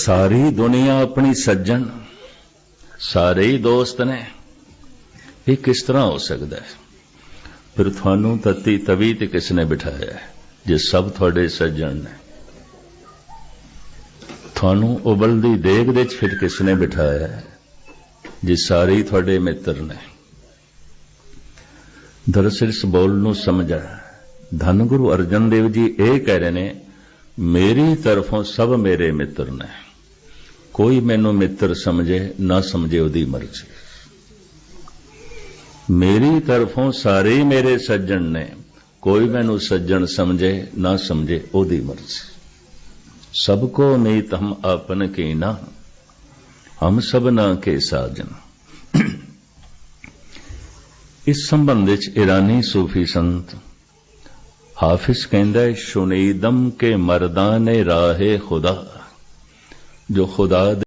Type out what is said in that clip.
ਸਾਰੀ ਦੁਨੀਆ ਆਪਣੀ ਸੱਜਣ, ਸਾਰੇ ਹੀ ਦੋਸਤ ਨੇ। ਇਹ ਕਿਸ ਤਰ੍ਹਾਂ ਹੋ ਸਕਦਾ ਹੈ? ਫਿਰ ਤੁਹਾਨੂੰ ਤਤੀ ਤਵੀ ਤੇ ਕਿਸ ਨੇ ਬਿਠਾਇਆ ਹੈ, ਜੇ ਸਭ ਤੁਹਾਡੇ ਸੱਜਣ ਨੇ? ਤੁਹਾਨੂੰ ਉਬਲਦੀ ਦੇਗ ਦੇ ਵਿੱਚ ਫਿਰ ਕਿਸ ਨੇ ਬਿਠਾਇਆ ਹੈ, ਜੇ ਸਾਰੇ ਹੀ ਤੁਹਾਡੇ ਮਿੱਤਰ ਨੇ? ਦਰਅਸਲ ਇਸ ਬੋਲ ਨੂੰ ਸਮਝਾ, ਧੰਨ ਗੁਰੂ ਅਰਜਨ ਦੇਵ ਜੀ ਇਹ ਕਹਿ ਰਹੇ ਨੇ, ਮੇਰੀ ਤਰਫੋਂ ਸਭ ਮੇਰੇ ਮਿੱਤਰ ਨੇ। ਕੋਈ ਮੈਨੂੰ ਮਿੱਤਰ ਸਮਝੇ, ਨਾ ਸਮਝੇ ਉਹਦੀ ਮਰਜ਼ੀ। ਮੇਰੀ ਤਰਫੋਂ ਸਾਰੇ ਹੀ ਮੇਰੇ ਸੱਜਣ ਨੇ, ਕੋਈ ਮੈਨੂੰ ਸੱਜਣ ਸਮਝੇ, ਨਾ ਸਮਝੇ ਉਹਦੀ ਮਰਜ਼ੀ। ਸਭ ਕੋ ਨੀਤ ਹਮ ਆਪਨ ਨਾ ਹਮ ਸਭਨਾ ਕੇ ਸਾਜਨ। ਇਸ ਸੰਬੰਧ ਵਿੱਚ ਇਰਾਨੀ ਸੂਫੀ ਸੰਤ ਹਾਫਿਜ਼ ਕਹਿੰਦਾ ਹੈ ਸ਼ੁਨੀਦਮ ਕੇ ਮਰਦਾਂ ਨੇ ਰਾਹੇ ਖੁਦਾ। ਜੋ ਖੁਦਾ